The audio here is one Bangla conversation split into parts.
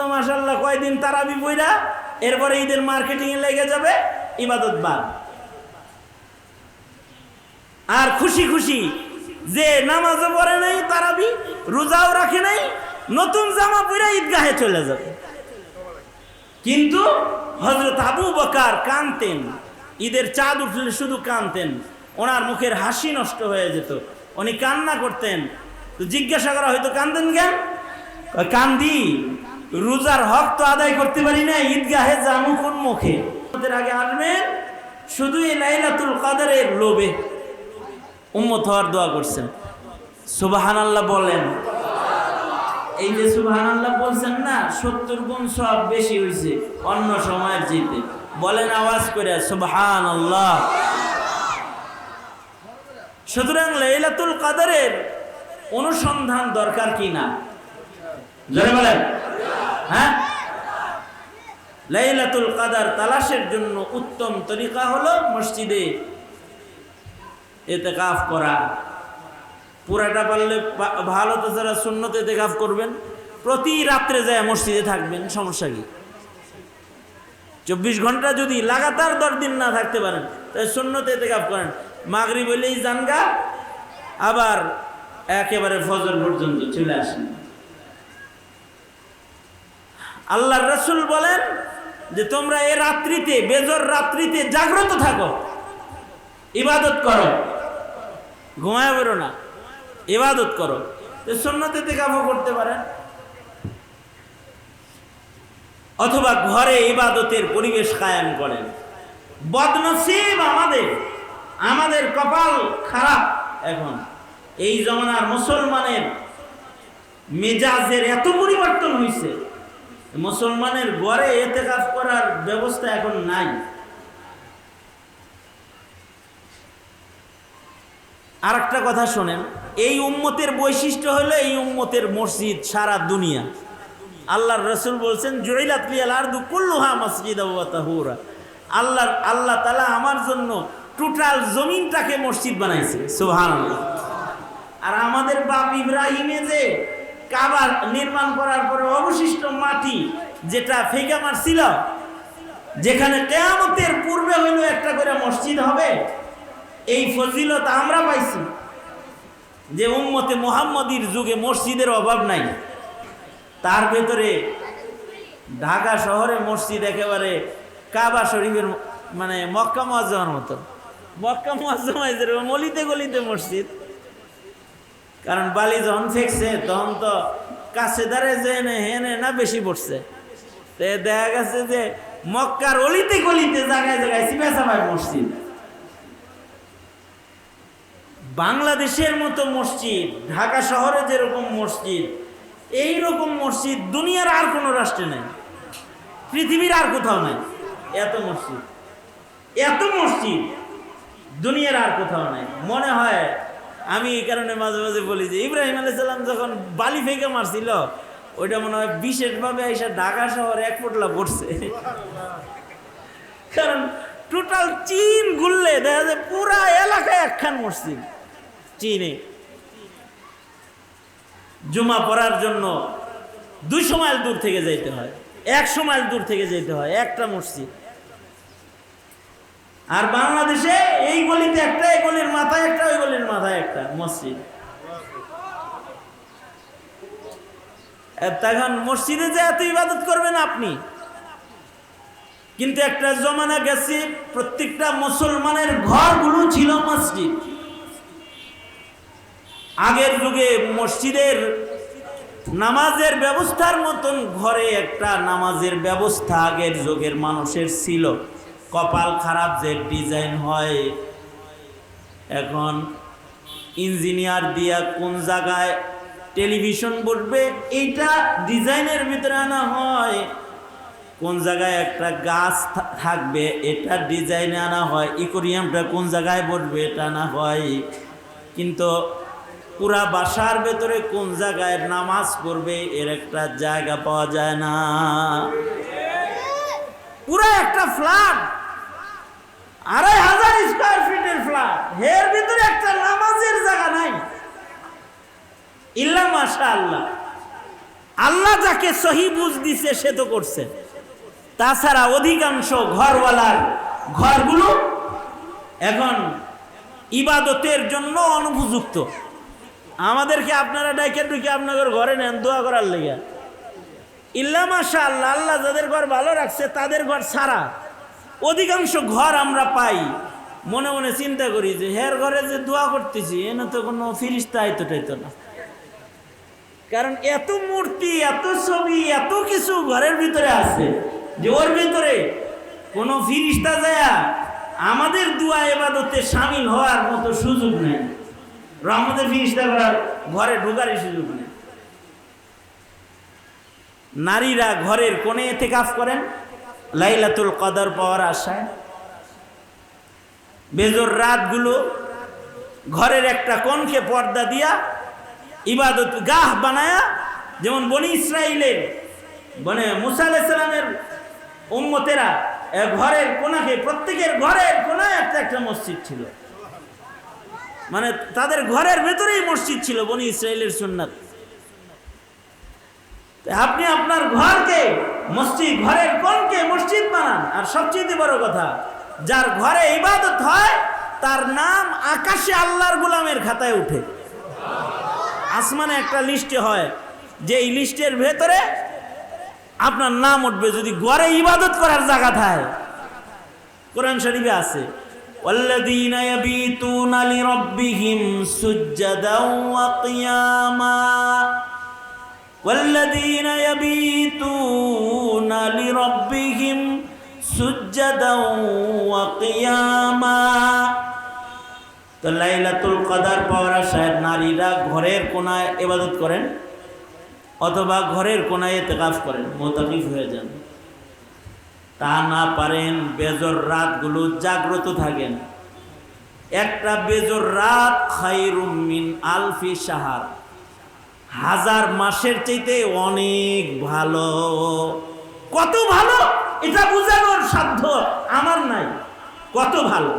তো মাসাল্লাহ কয়দিন তারাবি বইরা এরপরে ঈদের মার্কেটিং এ লেগে যাবে, ইবাদত বাদ। আর খুশি খুশি, যে নামাজও পড়ে নাই, তারাবি, রোজাও রাখে নাই, নতুন জামা পরে ঈদগাহে চলে যাবে। কিন্তু হজরত আবু বকার কানতেন ঈদের চাঁদ উঠলে শুধু কানতেন ওনার মুখের হাসি নষ্ট হয়ে যেত, উনি কান্না করতেন। তো জিজ্ঞাসা করা হয়তো কান্দেন কেন? কান্দি। রোজার হক তো আদায় করতে পারি না, ঈদগাহে জামু কোন মুখে? আমাদের আগে আসবেন শুধু এই লাইলাতুল কাদারের লোভে। উম্মত হওয়ার দোয়া করছেন। সুবাহান আল্লাহ বলেন। এই যে সুবাহান আল্লাহ বলছেন না, সত্তর গুণ সব বেশি হয়েছে অন্য সময়ের জিতে বলেন আওয়াজ করে সুবাহান আল্লাহ সুতরাং লাইলাতুল কাদারের অনুসন্ধান দরকার কি না? জোরে বলেন। হ্যাঁ? লাইলাতুল কাদার তালাশের জন্য উত্তম তরিকা হলো মসজিদে এতে কাফ করা। পুরাটা পারলে ভালো তো যারা শূন্যতে এতে কাফ করবেন, প্রতি রাত্রে যায় মসজিদে থাকবেন, সমস্যা কি? চব্বিশ ঘণ্টা যদি লাগাতার দশ দিন না থাকতে পারেন তাই শূন্যতে এতেকাফ করেন। মাগরি বলেই জানগা, আবার একেবারে ফজর পর্যন্ত চলে আসেন। আল্লাহর রসুল বলেন যে তোমরা এ রাত্রিতে, বেজর রাত্রিতে জাগ্রত থাকো। ইবাদত করো। ঘুমায় বেরো না। ইবাদত করো। তো সন্ন্যতে তেকাফও করতে পারেন। অথবা ঘরে ইবাদতের পরিবেশ কায়েম করেন। বদনসিব আমাদের। আমাদের কপাল খারাপ এখন। এই জমানার মুসলমানের মেজাজের এত পরিবর্তন হয়েছে মুসলমানের ঘরে এতে কাজ করার ব্যবস্থা এখন নাই। আর একটা কথা শোনেন, এই উম্মতের বৈশিষ্ট্য হলো এই উম্মতের মসজিদ সারা দুনিয়া। আল্লাহর রসুল বলছেন জয়লাতলিয়াল আর দুকুল্লুহা মসজিদ তাহুরা। আল্লাহ আল্লাহ তালা আমার জন্য টোটাল জমিনটাকে মসজিদ বানাইছে সোহান আর আমাদের বাপ ইব্রাহিমে যে কাবার নির্মাণ করার পরে অবশিষ্ট মাটি যেটা ফেকা মারছিল যেখানে কেয়ামতের পূর্বে হইল একটা করে মসজিদ হবে, এই ফজিলত আমরা পাইছি যে উম্মতে মোহাম্মদীর যুগে মসজিদের অভাব নাই। তার ভেতরে ঢাকা শহরে মসজিদ একেবারে কাবা শরীফের মানে মক্কা মুয়াজ্জমার মতো। মক্কা মুয়াজ্জমায় যেরকম গলিতে গলিতে মসজিদ কারণ বালি যখন ফেকছে তখন তো কাছে দাঁড়ে যে এনে হেনে না বেশি পড়ছে। তো দেখা গেছে যে মক্কার অলিতে গলিতে জায়গায় জায়গায় সিপাই মসজিদ। বাংলাদেশের মতো মসজিদ, ঢাকা শহরে যেরকম মসজিদ এই রকম মসজিদ দুনিয়ার আর কোনো রাষ্ট্রে নেই। পৃথিবীর আর কোথাও নেই। এত মসজিদ। এত মসজিদ দুনিয়ার আর কোথাও নেই। মনে হয় আমি এই কারণে মাঝে মাঝে বলি যে ইব্রাহিম আলাইসাল্লাম যখন বালি ফেঁকে মারছিল, ওইটা মনে হয় বিশেষভাবে এসে ঢাকা শহরে এক পোটলা পড়ছে। কারণ টোটাল চীন ঘুরলে দেখা যায় পুরা এলাকায় একখান মসজিদ, চীনে। জুমা পড়ার জন্য দুইশো মাইল দূর থেকে যেতে হয়, একশো মাইল দূর থেকে যেতে হয়, একটা মসজিদ। আর বাংলাদেশে এই গলিতে একটা, এই গলির মাথায় একটা, ওই গলির মাথায় একটা মসজিদ। তখন মসজিদে যে এত ইবাদত করবেন আপনি? কিন্তু একটা জমানা গেছে, প্রত্যেকটা মুসলমানের ঘরগুলো ছিল মসজিদ। আগের যুগে মসজিদের নামাজের ব্যবস্থার মতন ঘরে একটা নামাজের ব্যবস্থা আগের যুগের মানুষের ছিল। কপাল খারাপ যে ডিজাইন হয়। এখন ইঞ্জিনিয়ার দিয়া কোন জায়গায় টেলিভিশন বসবে, এইটা ডিজাইনের ভিতরে আনা হয়। কোন জায়গায় একটা গাছ থাকবে, এটা ডিজাইনে আনা হয়। ইকোরিয়ামটা কোন জায়গায় বসবে, এটা আনা হয়। কিন্তু পুরা বাসার ভেতরে কোন জায়গায় নামাজ পড়বে, এর একটা জায়গা পাওয়া যায় না। পুরা একটা ফ্ল্যাট। আড়াই হাজার স্কোয়ার ফিটের ফ্ল্যাট এর ভিতরে একটা নামাজের জায়গা নাই। ইল্লা মাশা আল্লাহ আল্লাহ যাকে সহি বুঝ দিছে, সে তো করছে। তাছাড়া অধিকাংশ ঘরওয়ালার ঘরগুলো এখন ইবাদতের জন্য অনুপযুক্ত। আমাদেরকে আপনারা ডাইকে ডুকে আপনাদের ঘরে নেন, দোয়া করার লেগে। ইল্লা মাশা আল্লাহ আল্লাহ যাদের ঘর ভালো রাখছে, তাদের ঘর সারা। অধিকাংশ ঘর আমরা পাই। মনে মনে চিন্তা করি যে, হের ঘরে যে দোয়া করতেছি, এনে তো কোনো ফিরিস্তা আইতো টাইতো না। কারণ এত মূর্তি, এত ছবি, এত কিছু ঘরের ভিতরে আছে যে ওর ভিতরে কোনো ফিরিস্তা যায় আমাদের দোয়া এবাদতে সামিল হওয়ার মতো সুযোগ নেই। রহমতের ফিরিস্তা করার ঘরে ঢোকারই সুযোগ নেই। নারীরা ঘরের কোণে এতে কাজ করেন। লাইলাতুল কদর পাওয়ার আশায়। বেজর রাতগুলো ঘরের একটা কোণকে পর্দা দিয়া ইবাদত গাহ বানায়া, যেমন বনি ইসরায়েলের মানে মুসা আলাইসালামের উম্মতেরা ঘরের কোনাকে প্রত্যেকের ঘরের কোনায় একটা একটা মসজিদ ছিল। মানে তাদের ঘরের ভেতরেই মসজিদ ছিল বনি ইসরায়েলের সুন্নাত। আপনি আপনার ঘরকে মসজিদ ঘরের কোনকে মসজিদ বানান আর সবচেয়ে বড় কথা যার ঘরে ইবাদত হয় তার নাম আকাশে আল্লাহর গোলামের খাতায় উঠে আসমানে একটা লিস্টে হয় যে এই লিস্টের ভেতরে আপনার নাম উঠবে যদি ঘরে ইবাদত করার জায়গা থাকে কোরআন শরীফে আছে والذين يبيتون لربهم سجدا وقياما والذين يبيتون لربهم سجدا وقياما তো লাইলাতুল কদার পাওয়ার আশায় নারীরা ঘরের কোনায় ইবাদত করেন অথবা ঘরের কোনায় এতেকাফ করেন মোতাকিফ হয়ে যান তা না পারেন বেজর রাতগুলো জাগ্রত থাকেন একটা বেজর রাত খাইরুম মিন আলফি সাহার হাজার মাসের চাইতে অনেক ভালো। কত ভালো? এটা বোঝানোর সাধ্য আমার নাই। কত ভালো?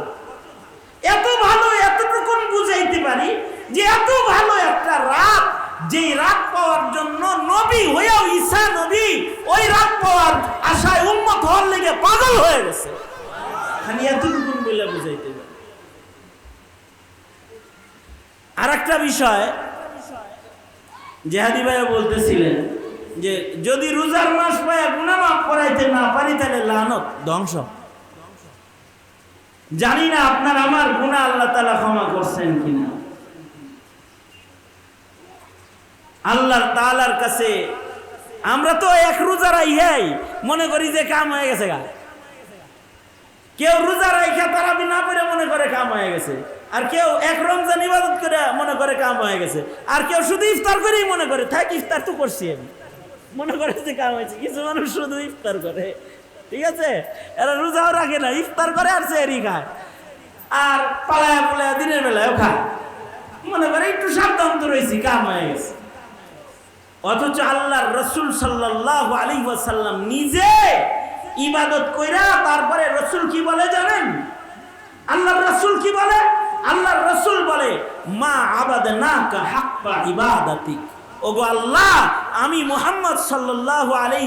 এত ভালো এতটুকুন বুঝাইতে পারি যে এত ভালো একটা রাত, যেই রাত পাওয়ার জন্য নবী হয়েও ঈসা নবী, ওই রাত পাওয়ার আশায় উন্মত হওয়ার লেগে পাগল হয়ে গেছে। খালি এতটুকুন বলে বুঝাইতে পারি। আর একটা বিষয় জেহাদি ভাইয়া বলতেছিলেন যে, যদি রোজার মাস পায় গুণা মাফ করাইতে না পারি, তাহলে লানত, ধ্বংস। জানি না আপনার আমার গুণা আল্লাহ তালা ক্ষমা করছেন কিনা। আল্লাহর তালার কাছে আমরা তো এক রোজা রাইহাই মনে করি যে কাম হয়ে গেছে গা। কেউ রোজা রাইখা তারাবি না করে মনে করে কাম হয়ে গেছে। আর কেউ এক রমজান ইবাদত করে মনে করে কাম হয়ে গেছে। আর কেউ শুধু ইফতার করেই মনে করে, থাক, ইফতার তো করছি আমি। মনে করে যে কাম হয়েছে। কিছু মানুষ শুধু ইফতার করে। ঠিক আছে? এরা রোজাও রাখে না, ইফতার করে আর সেরি খায়। আর পালায়া পালায়া দিনের বেলায়ও খায়। মনে করে একটু সাবধান তো রয়েছি, কাম হয়ে গেছে। অথচ আল্লাহর রসুল সাল্লাহ আলী ওয়াসাল্লাম নিজে ইবাদত কইরা তারপরে রসুল কি বলে জানেন? আল্লাহ রসুল কি বলে? আল্লাহ রসুল বলে, মা আবাদ না হাক্কা ইবাদাতি ওগো আল্লাহ, আমি মুহাম্মদ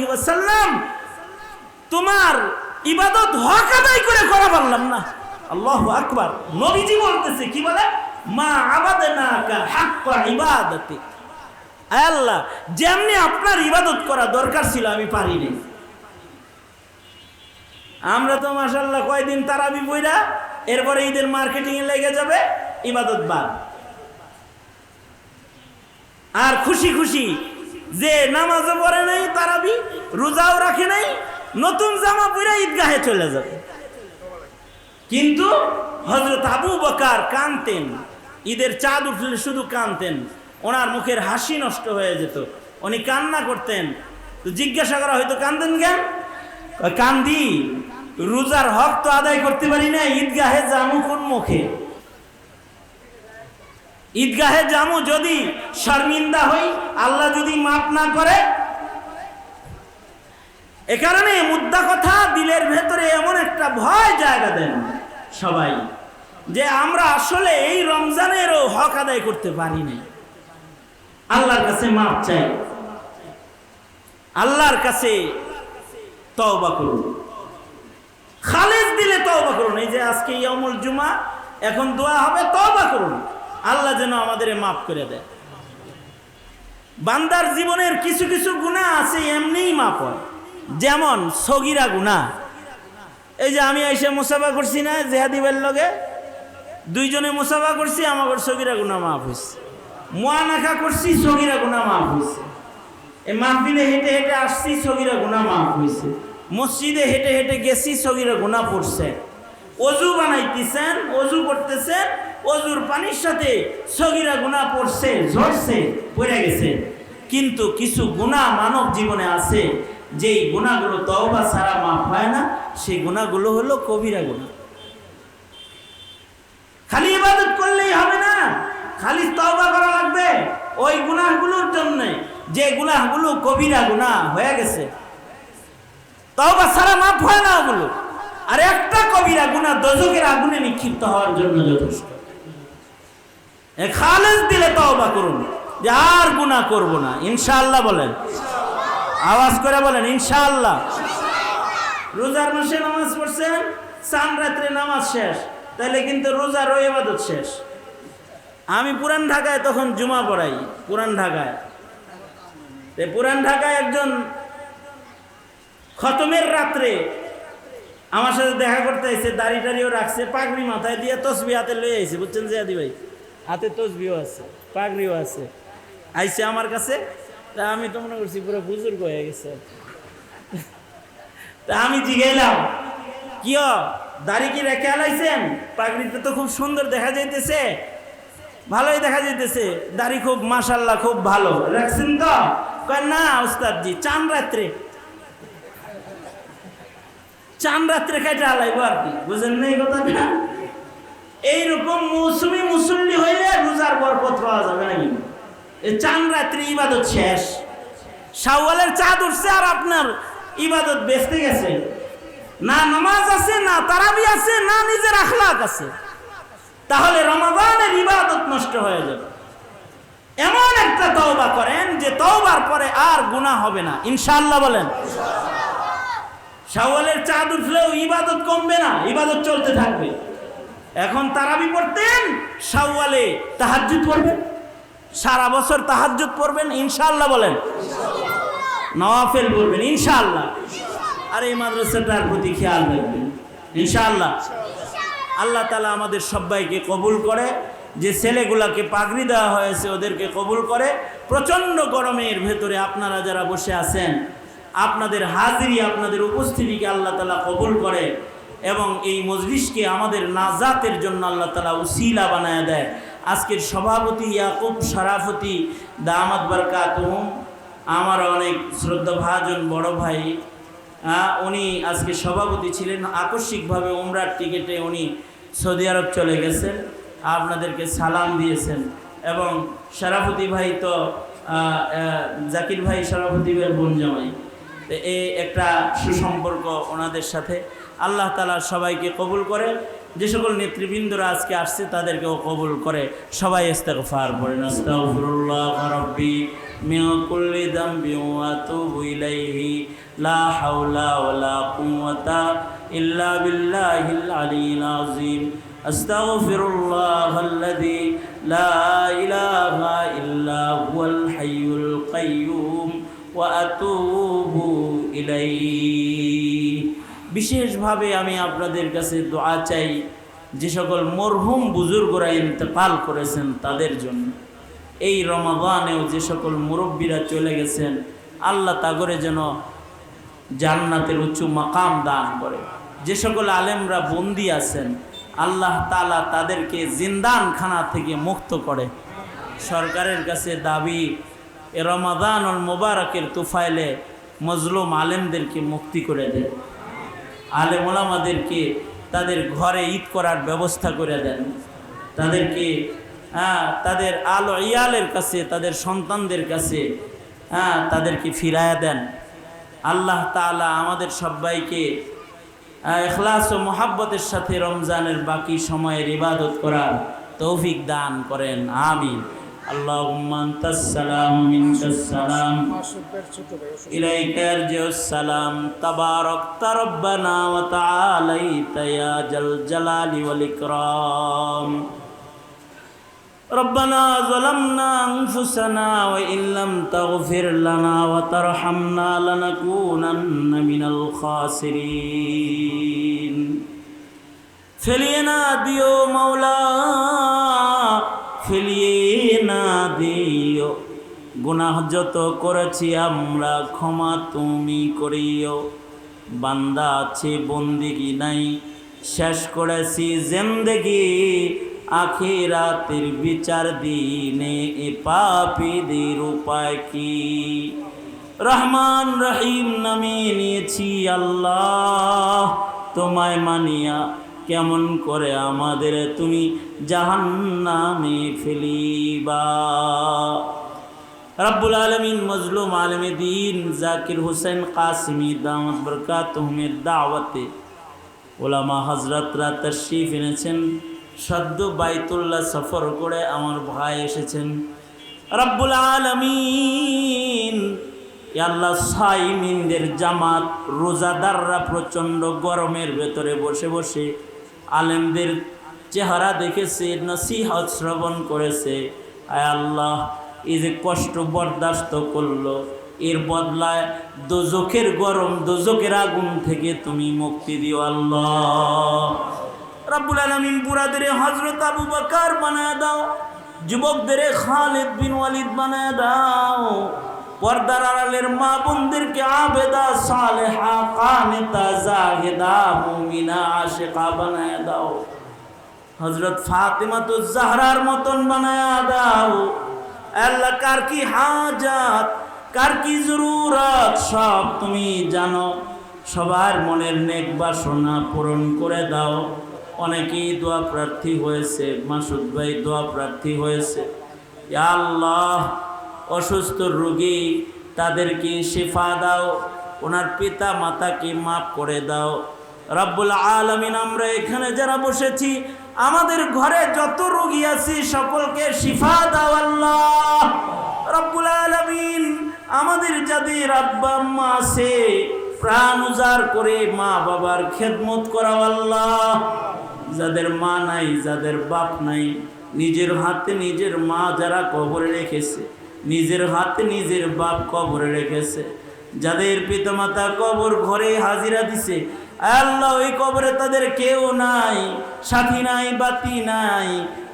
ওয়াসাল্লাম তোমার ইবাদত হক আদায় করে করা পারলাম না। আল্লাহ আকবার। নবীজি বলতেছে, কি বলে? মা আবাদ না হাক্কা ইবাদাতি আয় আল্লাহ, যেমনি আপনার ইবাদত করা দরকার ছিল, আমি পারিনি আমরা তো মাসাল্লাহ কয়দিন তারাবি বইরা এরপরে ঈদের মার্কেটিং এ লেগে যাবে, ইবাদত বাদ। আর খুশি খুশি, যে নামাজও পড়ে নাই, তারাবি, রোজাও রাখে নাই, নতুন জামা পরে ঈদগাহে চলে যাবে। কিন্তু হজরত আবু বকার কানতেন ঈদের চাঁদ উঠলে শুধু কানতেন ওনার মুখের হাসি নষ্ট হয়ে যেত, উনি কান্না করতেন। তো জিজ্ঞাসা করা হয়তো কান্দেন কেন? কান্দি। রোজার হক তো আদায় করতে পারি না, ঈদগাহে জামু কোন মুখে? ঈদগাহে জামু যদি শর্মিন্দা হই, আল্লাহ যদি মাফ না করে? এ কারণে মুদ্রা কথা দিলের ভেতরে এমন একটা ভয় জায়গা দেন সবাই, যে আমরা আসলে এই রমজানেরও হক আদায় করতে পারি নাই। আল্লাহর কাছে মাপ চাই। আল্লাহর কাছে তওবা করুন। খালেজ দিলে তওবা করুন। এই যে আজকে ইয়ামুল জুমা, এখন দোয়া হবে, তওবা করুন। আল্লাহ যেন আমাদের মাফ করে দেয়। বান্দার জীবনের কিছু কিছু গুণা আছে, এমনিই মাপ হয়। যেমন সগিরা গুণা। এই যে আমি এসে মুসাফা করছি না, জেহাদিবের লগে। দুইজনে মুসাফা করছি আমার সগিরা গুণা মাফ হয়েছে মোয়ানাখা করছি, সগিরা গুণা মাফ হয়েছে এই মাহফিলে হেঁটে হেঁটে আসছি, সগিরা গুণা মাফ হয়েছে মসজিদে হেঁটে হেঁটে গেছি সগিরা গুণা পড়ছে অজু বানাইতেছেন, অজু করতেছেন, অজুর পানির সাথে সগিরা গুণা পড়ছে, ঝরছে, পড়ে গেছে। কিন্তু কিছু গুণা মানব জীবনে আছে, যেই গুণাগুলো তওবা ছাড়া মাফ হয় না, সেই গুণাগুলো হলো কবিরা গুণা খালি ইবাদত করলেই হবে না, খালি তওবা করা লাগবে। ওই গুনাহগুলোর জন্য যে গুনাহগুলো কবিরা গুনাহ হয়ে গেছে। তওবা ছাড়া মাফ হয় না ওগুলো আর একটা কবিরা গুনাহ দজকের আগুনে নিক্ষিপ্ত হওয়ার জন্য যথেষ্ট। খালেজ দিলে তওবা করুন, যে আর গুনাহ করব না। ইনশাআল্লাহ বলেন। আওয়াজ করে বলেন, ইনশাআল্লাহ। রোজার মাসে নামাজ পড়ছেন, চান রাত্রে নামাজ শেষ তাহলে কিন্তু রোজার ওই ইবাদত শেষ। আমি পুরান ঢাকায় তখন জুমা পড়াই, পুরান ঢাকায়। পুরান ঢাকায় একজন খতমের রাত্রে আমার সাথে দেখা করতে এসে দাড়ি টাড়িও রাখছে পাগড়ি মাথায় দিয়ে তসবি হাতে লয়ে আইছে বুঝছেন জিয়াদি ভাই? হাতে তসবিও আছে পাগড়িও আছে। আইসে আমার কাছে তা আমি তো মনে করছি পুরো বুজুর্গ হয়ে গেছে। তা আমি জিগাইলাম কি হ, দাড়ি কি রেখে আলাইছেন? পাগড়িতে তো খুব সুন্দর দেখা যাইতেছে ভালোই দেখা যাইতেছে। দাড়ি খুব মাশাল্লাহ খুব ভালো রাখছেন তো? কয় না ওস্তাদ জি চান রাত্রে। চান রাত্রে খাইটা আলাইব আর কি, বুঝেন না এই কথাটা? এইরকম মৌসুমি মুসল্লি হইলে রোজার বরকত পাওয়া যাবে নাকি এই চান রাত্রি ইবাদত শেষ। শাওয়ালের চাঁদ উঠছে আর আপনার ইবাদত বেচতে গেছে। না নামাজ আছে, না তারাবি আছে, না নিজের আখলাক আছে। তাহলে রমাদানের ইবাদত নষ্ট হয়ে যাবে। এমন একটা তওবা করেন যে তওবার পরে আর গুনাহ হবে না। ইনশাল্লাহ বলেন। শাওয়ালের চাঁদ উঠলেও ইবাদত কমবে না, ইবাদত চলতে থাকবে। এখন তারাবি পড়তেন, শাওয়ালে তাহাজ্জুদ পড়বেন, সারা বছর তাহাজ্জুদ পড়বেন ইনশাল্লাহ বলেন। নওয়াফেল বলবেন ইনশাল্লাহ আর এই মাদ্রাসাটার প্রতি খেয়াল রাখবেন, ইনশাআল্লাহ। আল্লাহ তালা আমাদের সবাইকে কবুল করে, যে ছেলেগুলাকে পাগড়ি দেওয়া হয়েছে ওদেরকে কবুল করে, প্রচণ্ড গরমের ভেতরে আপনারা যারা বসে আছেন আপনাদের হাজিরি আপনাদের উপস্থিতিকে আল্লাহ তালা কবুল করে এবং এই মজলিসকে আমাদের নাজাতের জন্য আল্লাহ তালা উসিলা বানায় দেয়। আজকের সভাপতি ইয়াকুব সারাফতি, দামাত বারকাতুহুম আমার অনেক শ্রদ্ধাভাজন বড় ভাই উনি আজকে সভাপতি ছিলেন। আকস্মিকভাবে উমরার টিকিটে উনি সৌদি আরব চলে গেছেন, আপনাদেরকে সালাম দিয়েছেন এবং সারাফতি ভাই তো জাকির ভাই সারাফতি ভাইয়ের বোন জামাই। এই একটা সুসম্পর্ক ওনাদের সাথে। আল্লাহ তালা সবাইকে কবুল করে। যে সকল নেতৃবৃন্দরা আজকে আসছে, তাদেরকেও কবুল করে। সবাই ইস্তেগফার করেন আস্তাগফিরুল্লাহ রাব্বি মিন কুল্লি ইলাইহি। লা হাওলা ইল্লা ইল্লা ওয়া আতুবু ইলাইহি। বিশেষভাবে আমি আপনাদের কাছে দোয়া চাই, যে সকল মরহুম বুজুর্গরা ইন্তেকাল করেছেন তাদের জন্য। এই রমাদানেও যে সকল মুরব্বীরা চলে গেছেন, আল্লাহ তাগরে যেন জান্নাতের উঁচু মাকাম দান করে। যে সকল আলেমরা বন্দি আছেন, আল্লাহ তালা তাদেরকে জিন্দানখানা থেকে মুক্ত করে। সরকারের কাছে দাবি এ রমাদানুল মোবারকের তুফাইলে মজলুম আলেমদেরকে মুক্তি করে দেন। আলেম ওলামাদেরকে তাদের ঘরে ঈদ করার ব্যবস্থা করে দেন। তাদেরকে হ্যাঁ তাদের আলো ইয়ালের কাছে, তাদের সন্তানদের কাছে হ্যাঁ তাদেরকে ফিরায়া দেন। আল্লাহ তাআলা আমাদের সবাইকে এখলাস ও মোহাব্বতের সাথে রমজানের বাকি সময়ের ইবাদত করার তৌফিক দান করেন। আমিন। اللهم انت السلام منك السلام اليك يرجع السلام تبارك ربنا وتعاليت يا جل جلال والاكرام ربنا ظلمنا انفسنا وان لم تغفر لنا وترحمنا لنكونن من الخاسرين فلينا ديو مولانا ফেলিয়ে না দিও। গুনাহ যত করেছি আমরা, ক্ষমা তুমি করিও। বান্দা আছে, বন্দিগি নাই। শেষ করেছি জেন্দেগি। আখিরাতের বিচার দিনে এ পাপীদের উপায় কি? রহমান রহিম নামে নিয়েছি আল্লাহ। তোমায় মানিয়া কেমন করে আমাদের তুমি জাহান্নামে ফেলিবা? রব্বুল আলমিন মজলুম আলমে দিন জাকির হুসেন কাসমি দামত বরকাতহমের দাওয়াতে ওলামা হজরতরা তশরিফ এনেছেন। সদ্য বাইতুল্লাহ সফর করে আমার ভাই এসেছেন। রব্বুল আলমিন আল্লাহ সাইমিনদের জামাত, রোজাদাররা প্রচণ্ড গরমের ভেতরে বসে বসে আলেমদের চেহারা দেখেছে, নসিহত শ্রবণ করেছে। আয় আল্লাহ, এই যে কষ্ট বরদাস্ত করল, এর বদলায় দোজখের গরম, দোজখের আগুন থেকে তুমি মুক্তি দিও আল্লাহ। রাব্বুল আলামিন বুড়াদের হজরত আবু বকর বানায় দাও যুবকদের খালিদ বিন ওয়ালিদ বানায় দাও। পর্দার আড়ালের মা বোনদেরকে আবেদা, সালেহা, কানিতা, জাহিদা, মুমিনা আশিকা বানায় দাও। হজরত ফাতেমা তো জাহরার মতন বানায়া দাও। আল্লাহ কার কি হাজাত, কার কি জরুরত, সব তুমি জানো। সবার মনের নেক বাসনা পূরণ করে দাও। অনেকেই দোয়া প্রার্থী হয়েছে, মাসুদ ভাই দোয়া প্রার্থী হয়েছে। আল্লাহ অসুস্থ রোগী তাদেরকে শেফা দাও, ওনার পিতা মাতাকে মাফ করে দাও। রব্বুল আলমিন, আমরা এখানে যারা বসেছি, আমাদের ঘরে যত রোগী আছি, সকলকে শিফা দাও আল্লাহ। রব্বুল আলমিন, আমাদের যাদের আব্বা আম্মা আছে, প্রাণ উজাড় করে মা বাবার খেদমত করাও আল্লাহ। যাদের মা নাই, যাদের বাপ নাই, নিজের হাতে নিজের মা যারা কবরে রেখেছে নিজের হাতে নিজের বাপ কবরে রেখেছে। যাদের পিতামাতা কবর ঘরে হাজিরা দিছে, আল্লাহ ওই কবরে তাদের কেউ নাই, সাথী নাই, বাতি নাই,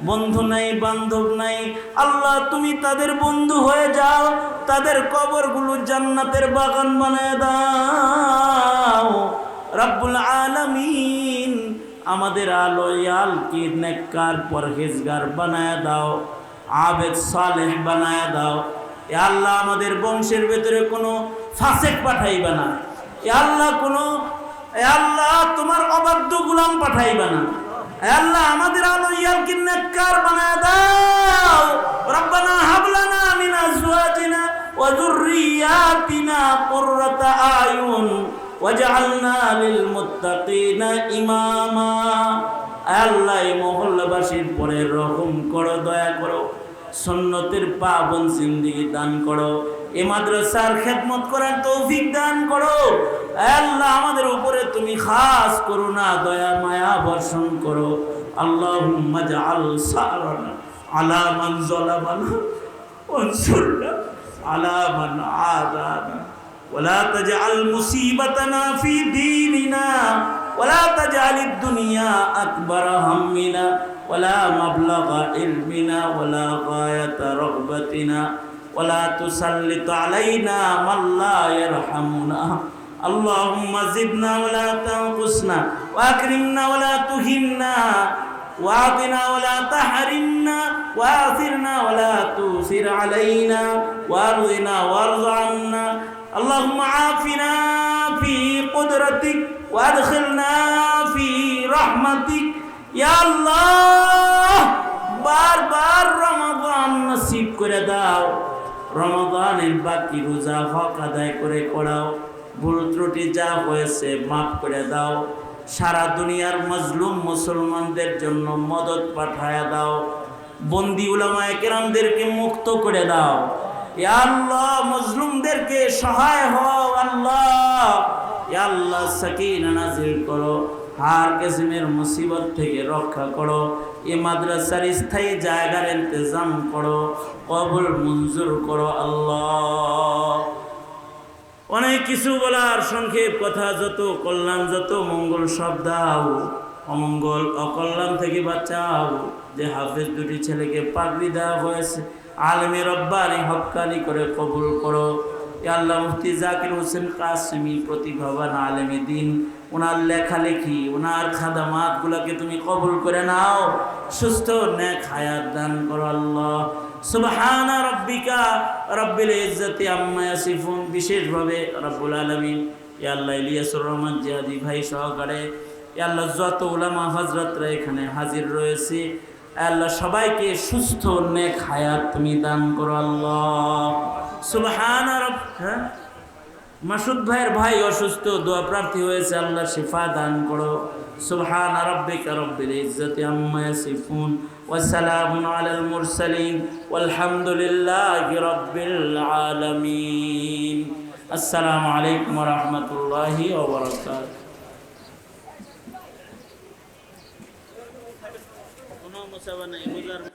বন্ধু নাই, বান্ধব নাই। আল্লাহ, তুমি তাদের বন্ধু হয়ে যাও, তাদের কবরগুলো জান্নাতের বাগান বানায় দাও। রব্বুল আলামিন আমাদের আলো আল কি নেককার পরহেজগার বানায় দাও। আবেদ সালেহ বানায় দাও। এ আল্লাহ আমাদের বংশের ভেতরে কোনো ফাসেক পাঠাইবে না। এ আল্লাহ কোনো, এ আল্লাহ তোমার অবাধ্য গুলাম পাঠাইবে না। আল্লাহ আমাদের আলো ইয়াল কি নেককার বানায় দাও। রব্বানা হাবলানা মিন আজওয়াজিনা ওয়া যুররিয়াতিনা কুররাতা আয়ুন ওয়াজআলনা লিল মুত্তাকিনা ইমামা। আল্লাহ এই মহল্লাবাসীর পরে রহম করো, দয়া করো। সন্ন্যতের পাবন জিন্দিগি দান করো এ মাদ্রাসার খেদমত করার তৌফিক দান করো আল্লাহ আমাদের উপরে তুমি খাস করো না দয়া মায়া বর্ষণ করো আল্লাহুম্মা জাআল সারানা আলা মান যালামানা ওয়ানসুরনা আলা মান আদানা ولا تجعل مصيبتنا في ديننا ولا تجعل الدنيا أكبر همنا ولا مبلغ علمنا ولا غاية رغبتنا ولا تسلط علينا من لا يرحمنا اللهم زدنا ولا تنقصنا وأكرمنا ولا تهنا واعطنا ولا تحرمنا واثرنا ولا تؤثر علينا وارضنا وارض عنا اللهم عافنا في قدرتك وادخلنا في رحمتك يا الله বারবার রমাদান নসিব করে দাও রমাদানের বাকি রোজা হক আদায় করে করাও ভুল ত্রুটি যা হয়েছে মাফ করে দাও সারা দুনিয়ার মজলুম মুসলমানদের জন্য মদত পাঠায়া দাও বন্দি উলামায়ে কেরামদেরকে মুক্ত করে দাও ইয়া আল্লাহ, মজলুমদেরকে সহায় হও আল্লাহ। আল্লাহ, সাকিনা নাজিল করো, হার কিসমের মুসিবত থেকে রক্ষা করো। এ মাদ্রাসার স্থায়ী জায়গার ইন্তজাম করো, কবুল মঞ্জুর করো আল্লাহ। অনেক কিছু বলার সংক্ষেপ কথা, যত কল্যাণ, যত মঙ্গল সব দাও। অমঙ্গল, অকল্যাণ থেকে বাঁচাও। যে হাফেজ দুটি ছেলেকে পাগড়ি দেওয়া হয়েছে আলমী রব্বানি হক্কানি করে কবুল করো। আল্লাহ মুফতি জাকির হোসেন কাসমি প্রতিভাবান আলেমী দিন। ওনার লেখালেখি, ওনার খাদামাতগুলোকে তুমি কবুল করে নাও। সুস্থ নেক হায়াত দান করো আল্লাহ। সুবহানা রব্বিকা রব্বিল ইজ্জতি আম্মা ইয়াসিফুন। বিশেষভাবে রব্বুল আলামিন। ইয়া আল্লাহ ইলিয়াসুর রহমান জিহাদি ভাই সহকারে। ইয়া আল্লাহ যত উলামা হযরতরা এখানে হাজির রয়েছে। আল্লাহ সবাইকে সুস্থ নেক হায়াত তুমি দান করো আল্লাহ। সুবহানা হ্যাঁ? মাসুদ ভাইয়ের ভাই অসুস্থ, দোয়া প্রার্থী হয়েছে, আল্লাহ শিফা দান করো। সুবহান রাব্বিকা রব্বিল ইজ্জাতি আম্মা ইয়াসিফুন, ওয়া আলাল মুরসালিন, ওয়ালহামদুলিল্লাহি রাব্বিল আলামিন। আসসালামু আলাইকুম ওয়া রাহমাতুল্লাহি ওয়া বারাকাতুহু। Seven Ibu Dharma.